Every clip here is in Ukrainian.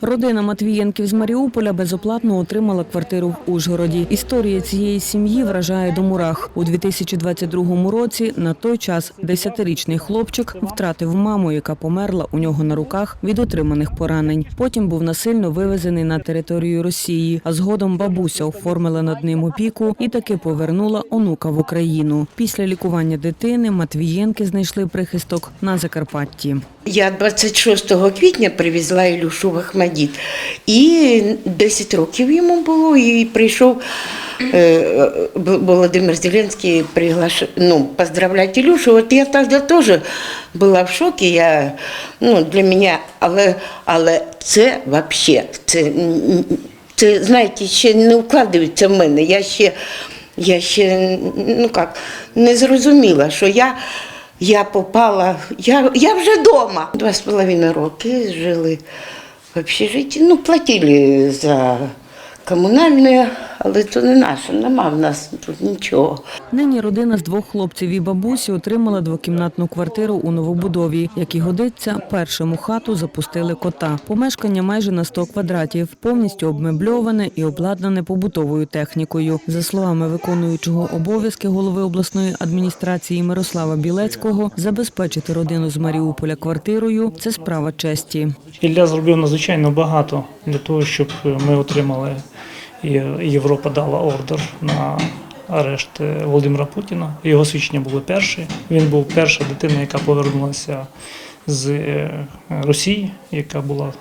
Родина Матвієнків з Маріуполя безоплатно отримала квартиру в Ужгороді. Історія цієї сім'ї вражає до мурах. У 2022 році на той час 10-річний хлопчик втратив маму, яка померла у нього на руках від отриманих поранень. Потім був насильно вивезений на територію Росії, а згодом бабуся оформила над ним опіку і таки повернула онука в Україну. Після лікування дитини Матвієнки знайшли прихисток на Закарпатті. Я 26 квітня привезла Ілюшу в Ахмадіт. І 10 років йому було, і прийшов е, Володимир Зеленський приглаш... ну, поздравляти Ілюшу. От я тоді теж була в шокі. Я, ну, для мене, але, але це взагалі, це, це, знаєте, ще не вкладається в мене. Я ще, я ще ну як, не зрозуміла, що я. Я попала, я, я вже вдома. Два з половиною роки жили в общежитті. Ну, платили за комунальне, але це не наше, нема в нас тут нічого. Нині родина з двох хлопців і бабусі отримала двокімнатну квартиру у новобудові. Як і годиться, першому хату запустили кота. Помешкання майже на 100 квадратів, повністю обмебльоване і обладнане побутовою технікою. За словами виконуючого обов'язки голови обласної адміністрації Мирослава Білецького, забезпечити родину з Маріуполя квартирою це справа честі. Ілля зробив надзвичайно багато для того, щоб ми отримали Європа дала ордер на арешт е, Володимира Путіна. Його свідчення було перше. Він був перша дитина, яка повернулася з е, Росії, яка була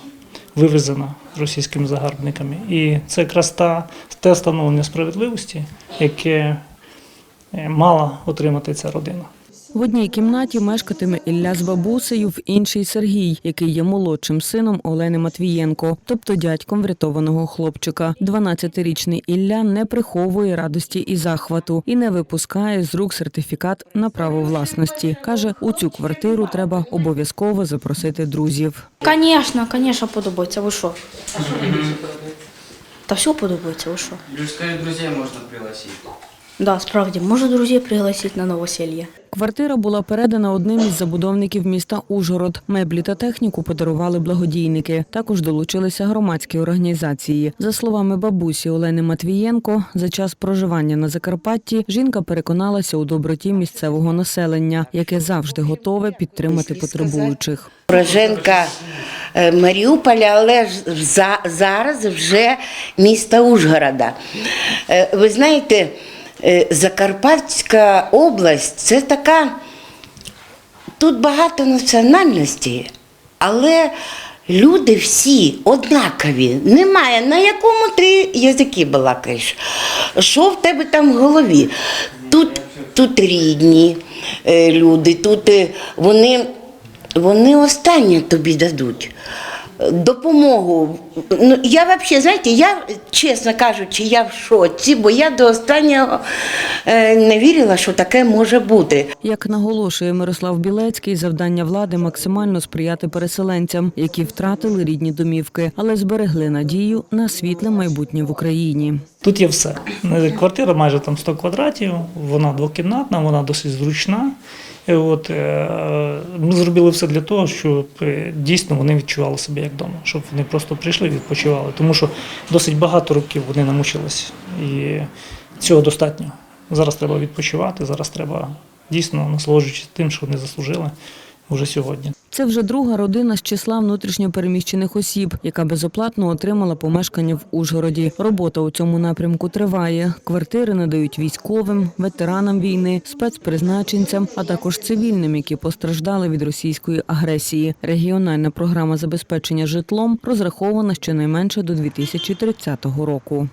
вивезена російськими загарбниками. І це якраз та, те становлення справедливості, яке е, мала отримати ця родина. В одній кімнаті мешкатиме Ілля з бабусею, в іншій Сергій, який є молодшим сином Олени Матвієнко, тобто дядьком врятованого хлопчика. 12-річний Ілля не приховує радості і захвату і не випускає з рук сертифікат на право власності. каже, у цю квартиру треба обов'язково запросити друзів. Конечно, конечно, подобається. Ви що? Та все подобається, ви що? Друзей можно пригласить. Да, справді, можу друзів пригласити на новоселье. Квартира була передана одним із забудовників міста Ужгород. Меблі та техніку подарували благодійники. Також долучилися громадські організації. За словами бабусі Олени Матвієнко, за час проживання на Закарпатті жінка переконалася у доброті місцевого населення, яке завжди готове підтримати потребуючих. Уроженка е, Маріуполя, але ж за, зараз вже міста Ужгорода. Е, Ви знаєте, Закарпатська область це така, тут багато національностей, але люди всі однакові. Немає на якому ти язики балакаєш. Що в тебе там в голові? Тут, тут рідні е, люди, тут е, вони. Вони останнє тобі дадуть. Допомогу. Ну, я взагалі, знаєте, я, чесно кажучи, я в шоці, бо я до останнього е, не вірила, що таке може бути. Як наголошує Мирослав Білецький, завдання влади максимально сприяти переселенцям, які втратили рідні домівки, але зберегли надію на світле майбутнє в Україні. Тут є все. Квартира майже там 100 квадратів, вона двокімнатна, вона досить зручна. І От, е, ми зробили все для того, щоб е, дійсно вони відчували себе як вдома, щоб вони просто прийшли і відпочивали. Тому що досить багато років вони намучились. І цього достатньо. Зараз треба відпочивати, зараз треба дійсно насолоджуватися тим, що вони заслужили вже сьогодні. Це вже друга родина з числа внутрішньопереміщених осіб, яка безоплатно отримала помешкання в Ужгороді. Робота у цьому напрямку триває. Квартири надають військовим, ветеранам війни, спецпризначенцям, а також цивільним, які постраждали від російської агресії. Регіональна програма забезпечення житлом розрахована щонайменше до 2030 року.